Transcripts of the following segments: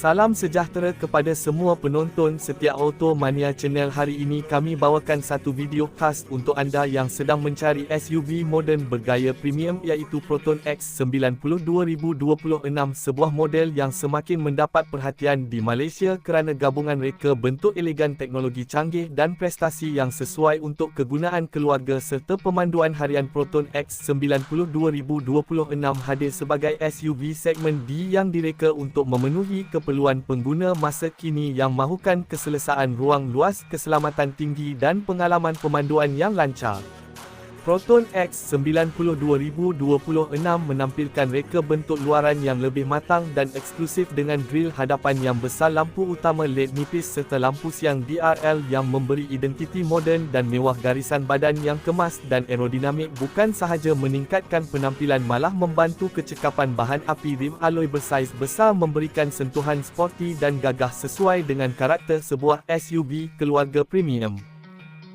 Salam sejahtera kepada semua penonton setiap Auto Mania Channel hari ini. Kami bawakan satu video khas untuk anda yang sedang mencari SUV moden bergaya premium iaitu Proton X 90 2026 sebuah model yang semakin mendapat perhatian di Malaysia kerana gabungan reka bentuk elegan teknologi canggih dan prestasi yang sesuai untuk kegunaan keluarga serta pemanduan harian Proton X 90 2026 hadir sebagai SUV segmen D yang direka untuk memenuhi ke keperluan pengguna masa kini yang mahukan keselesaan ruang luas, keselamatan tinggi dan pengalaman pemanduan yang lancar. Proton X 90 2026 menampilkan reka bentuk luaran yang lebih matang dan eksklusif dengan grill hadapan yang besar lampu utama LED nipis serta lampu siang DRL yang memberi identiti moden dan mewah garisan badan yang kemas dan aerodinamik bukan sahaja meningkatkan penampilan malah membantu kecekapan bahan api rim alloy bersaiz besar memberikan sentuhan sporty dan gagah sesuai dengan karakter sebuah SUV keluarga premium.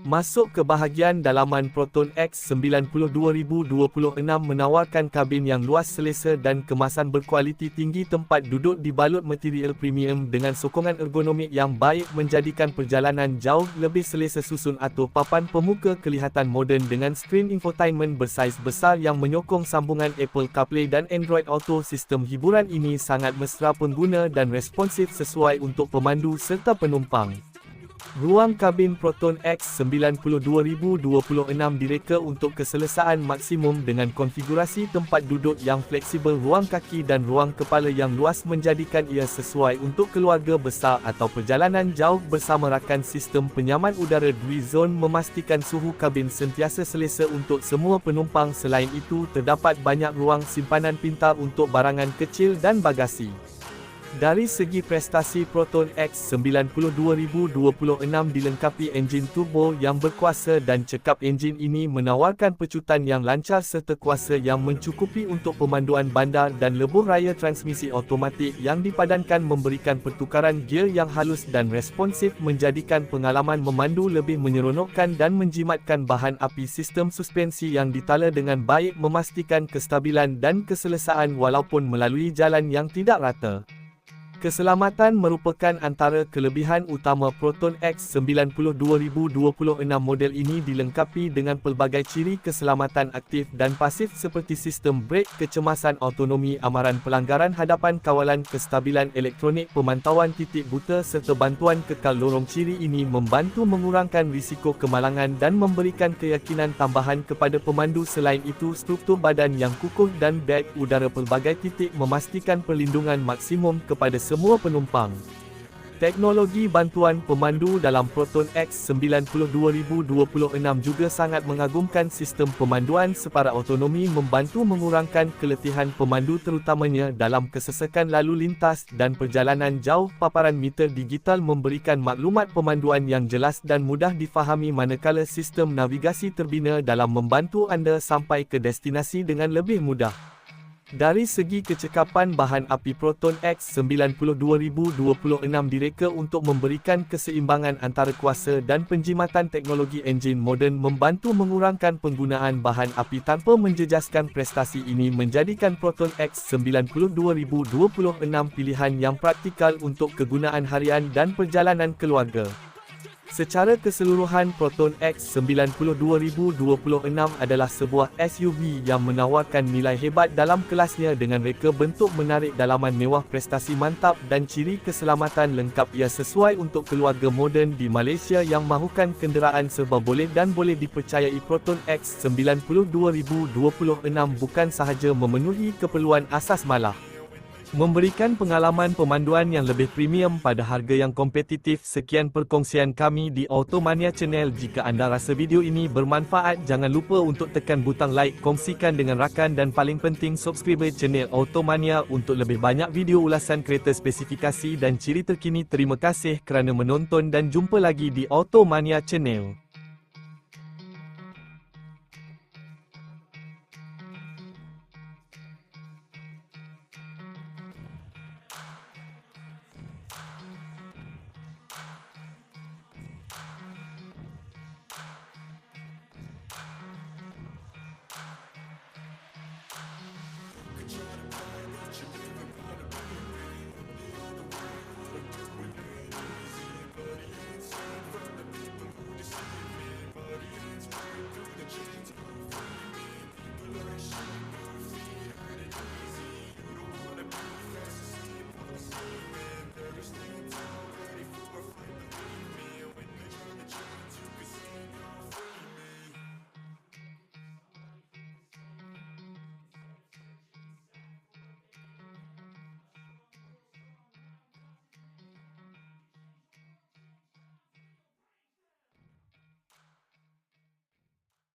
Masuk ke bahagian dalaman Proton X 90 2026 menawarkan kabin yang luas selesa dan kemasan berkualiti tinggi tempat duduk dibalut material premium dengan sokongan ergonomik yang baik menjadikan perjalanan jauh lebih selesa susun atau papan pemuka kelihatan moden dengan skrin infotainment bersaiz besar yang menyokong sambungan Apple CarPlay dan Android Auto sistem hiburan ini sangat mesra pengguna dan responsif sesuai untuk pemandu serta penumpang. Ruang kabin Proton X 90 2026 direka untuk keselesaan maksimum dengan konfigurasi tempat duduk yang fleksibel ruang kaki dan ruang kepala yang luas menjadikan ia sesuai untuk keluarga besar atau perjalanan jauh bersama rakan sistem penyaman udara Dwi Zone memastikan suhu kabin sentiasa selesa untuk semua penumpang selain itu terdapat banyak ruang simpanan pintar untuk barangan kecil dan bagasi. Dari segi prestasi Proton X 90 2026 dilengkapi enjin turbo yang berkuasa dan cekap enjin ini menawarkan pecutan yang lancar serta kuasa yang mencukupi untuk pemanduan bandar dan lebuh raya transmisi automatik yang dipadankan memberikan pertukaran gear yang halus dan responsif menjadikan pengalaman memandu lebih menyeronokkan dan menjimatkan bahan api sistem suspensi yang ditala dengan baik memastikan kestabilan dan keselesaan walaupun melalui jalan yang tidak rata. Keselamatan merupakan antara kelebihan utama Proton X 90 2026 model ini dilengkapi dengan pelbagai ciri keselamatan aktif dan pasif seperti sistem brek kecemasan autonomi amaran pelanggaran hadapan kawalan kestabilan elektronik pemantauan titik buta serta bantuan kekal lorong. Ciri ini membantu mengurangkan risiko kemalangan dan memberikan keyakinan tambahan kepada pemandu. Selain itu struktur badan yang kukuh dan beg udara pelbagai titik memastikan perlindungan maksimum kepada semua semua penumpang. Teknologi bantuan pemandu dalam Proton X 90 2026 juga sangat mengagumkan sistem pemanduan separa autonomi membantu mengurangkan keletihan pemandu terutamanya dalam kesesakan lalu lintas dan perjalanan jauh paparan meter digital memberikan maklumat pemanduan yang jelas dan mudah difahami manakala sistem navigasi terbina dalam membantu anda sampai ke destinasi dengan lebih mudah. Dari segi kecekapan bahan api Proton X 90 2026 direka untuk memberikan keseimbangan antara kuasa dan penjimatan teknologi enjin moden membantu mengurangkan penggunaan bahan api tanpa menjejaskan prestasi ini menjadikan Proton X 90 2026 pilihan yang praktikal untuk kegunaan harian dan perjalanan keluarga. Secara keseluruhan Proton X 90 2026 adalah sebuah SUV yang menawarkan nilai hebat dalam kelasnya dengan reka bentuk menarik dalaman mewah prestasi mantap dan ciri keselamatan lengkap. Ia sesuai untuk keluarga moden di Malaysia yang mahukan kenderaan serba boleh dan boleh dipercayai. Proton X 90 2026 bukan sahaja memenuhi keperluan asas malah Memberikan pengalaman pemanduan yang lebih premium pada harga yang kompetitif. Sekian perkongsian kami di Automania Channel. Jika anda rasa video ini bermanfaat, jangan lupa untuk tekan butang like, kongsikan dengan rakan dan paling penting subscribe channel Automania untuk lebih banyak video ulasan kereta spesifikasi dan ciri terkini. Terima kasih kerana menonton dan jumpa lagi di Automania Channel.